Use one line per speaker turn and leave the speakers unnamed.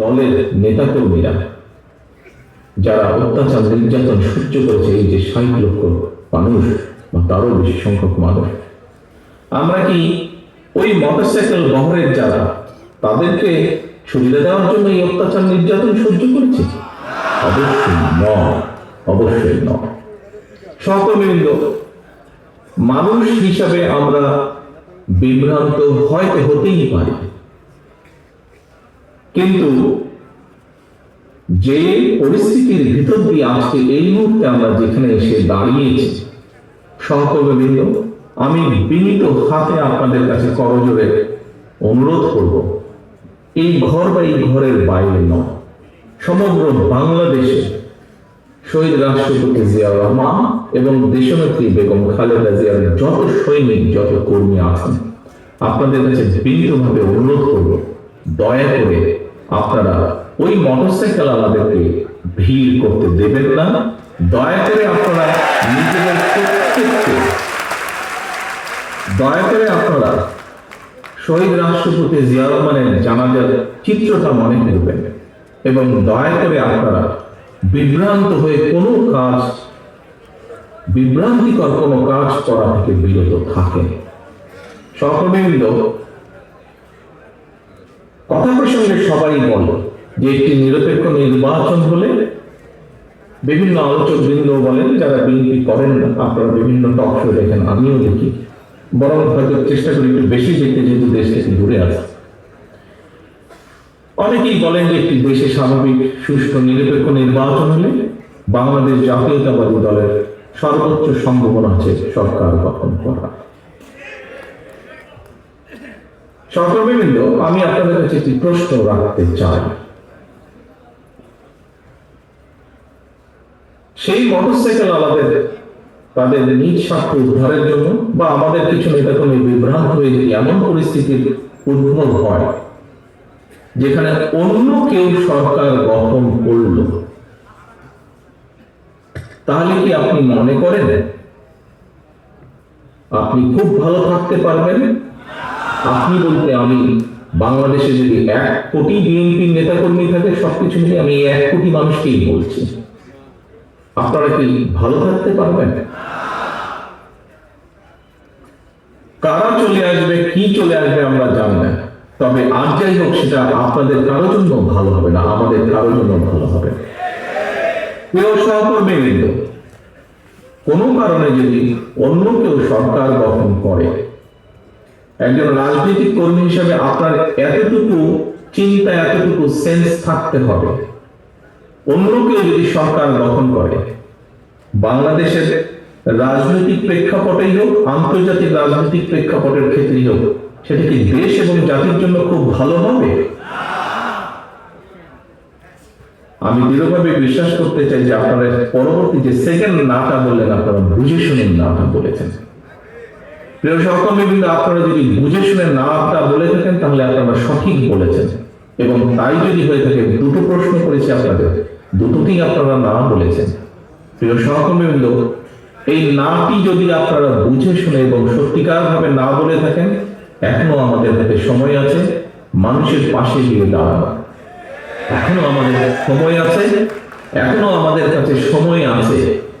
দলের নেতাকর্মীরা যারা অত্যাচার, নির্যাতন সহ্য করেছে এই যে ষাট লক্ষ মানুষ বা তারও বেশি সংখ্যক মানুষ, আমরা কি ওই মোটরসাইকেল বহরের যারা, তাদেরকে সুবিধা দেওয়ার জন্য এই অত্যাচার, নির্যাতন সহ্য করেছি? অবশ্যই নয় অবশ্যই নয়। সহকর্মীবৃন্দ, মানুষ হিসাবে আমরা বিভ্রান্ত হয়তো হতেই পারি। কিন্তু যে পরিস্থিতির ভিতর দিয়ে আজকে এই মুহূর্তে আমরা যেখানে এসে দাঁড়িয়েছি, সহকর্মীবৃন্দ, আমি বিনীত হাতে আপনাদের কাছে করজোরে অনুরোধ করব, এই ঘর বা এই ঘরের বাইরে নয়, সমগ্র বাংলাদেশে শহীদ রাষ্ট্রপতি জিয়াউর রহমান এবং দেশনেত্রী বেগম খালেদা জিয়ার যত সৈনিক, যত কর্মী আছেন, আপনাদের কাছে বিনীতভাবে অনুরোধ করব, দয়া করে আপনারা ওই মোটরসাইকেল আমাদেরকে ভিড় করতে দেবেন না। দয়া করে আপনারা নিজেদের প্রত্যেককে, দয়া করে আপনারা শহীদ রাষ্ট্রপতি জিয়া রহমানের জানাজার চিত্রটা মনে করবেন এবং দয়া করে আপনারা বিভ্রান্ত হয়ে কোনো কাজ, বিভ্রান্তিকর কোনো কাজ করা থেকে বিরত থাকেন। সহকর্মীবৃন্দ কথা প্রসঙ্গে সবাই বলে যে একটি নিরপেক্ষ নির্বাচন হলে বিভিন্ন আলোচক বৃন্দ বলেন, যারা বিএনপি করেন না, আপনারা বিভিন্ন টক শো দেখেন, আমিও দেখি। বরং হয়তো চেষ্টা করি একটু বেশি দেখতে, যেহেতু দেশ থেকে দূরে আছে। অনেকেই বলেন যে একটি দেশে স্বাভাবিক, সুষ্ঠু, নিরপেক্ষ নির্বাচন হলে বাংলাদেশ জাতীয়তাবাদী দলের সর্বোচ্চ সম্ভাবনা আছে সরকার গঠন করা সহকর্মীবৃন্দ, আমি আপনাদের কাছে একটি প্রশ্ন রাখতে চাই। সেই মোটরসাইকেল আমাদের, তাদের নিজ স্বার্থ উদ্ধারের জন্য বা আমাদের কিছু নেতাকর্মী বিভ্রান্ত হয়ে যদি এমন পরিস্থিতির উদ্ভব হয়, যেখানে অন্য কেউ সরকার গঠন করল, তাহলে কি আপনি মনে করেন? আপনি খুব ভালো থাকতে পারবেন? আপনি বলতে আমি বাংলাদেশে যদি এক কোটি বিএনপি নেতাকর্মী থাকে, সবকিছু মিলে আমি এক কোটি মানুষকেই বলছি। আপনারা কি ভালো থাকতে পারবেন? কারা চলে আসবে, কি চলে আসবে আমরা জানি না। তবে আর যাই হোক, সেটা আপনাদের কারোর জন্য ভালো হবে না, আমাদের কারোর জন্য ভালো হবে। প্রিয় সহকর্মী বৃন্দ কোনো কারণে যদি অন্য কেউ সরকার গঠন করে একজন রাজনৈতিক কর্মী হিসেবে আপনার এতটুকু চিন্তা, এতটুকু সেন্স থাকতে হবে। অন্য কেউ যদি সরকার গঠন করে, বাংলাদেশের রাজনৈতিক প্রেক্ষাপটেই হোক, আন্তর্জাতিক রাজনৈতিক প্রেক্ষাপটের ক্ষেত্রেই হোক, সেটা কি দেশ এবং জাতির জন্য খুব ভালো হবে? আমি দৃঢ়ভাবে বিশ্বাস করতে চাই যে আপনারা পরবর্তী যে সেকেন্ড নাটা বললেন, আপনারা বুঝে শুনে নাটা বলেছেন। প্রিয় সহকর্মী কিন্তু আপনারা যদি বুঝে শুনে নাটা বলে থাকেন, তাহলে আপনারা সঠিক বলেছেন। এবং তাই যদি হয়ে থাকে, দুটো প্রশ্ন করেছি আপনাদের। দুটোতেই আপনারা না বলেছেন। প্রিয় সহকর্মী বৃন্দ এই নাটি যদি আপনারা বুঝে শুনে এবং সত্যিকার ভাবে না বলে থাকেন, এখনও আমাদের হাতে সময় আছে, মানুষের পাশে গিয়ে দাঁড়ানো। এখনও আমাদের সময় আছে, এখনও আমাদের কাছে সময় আছে।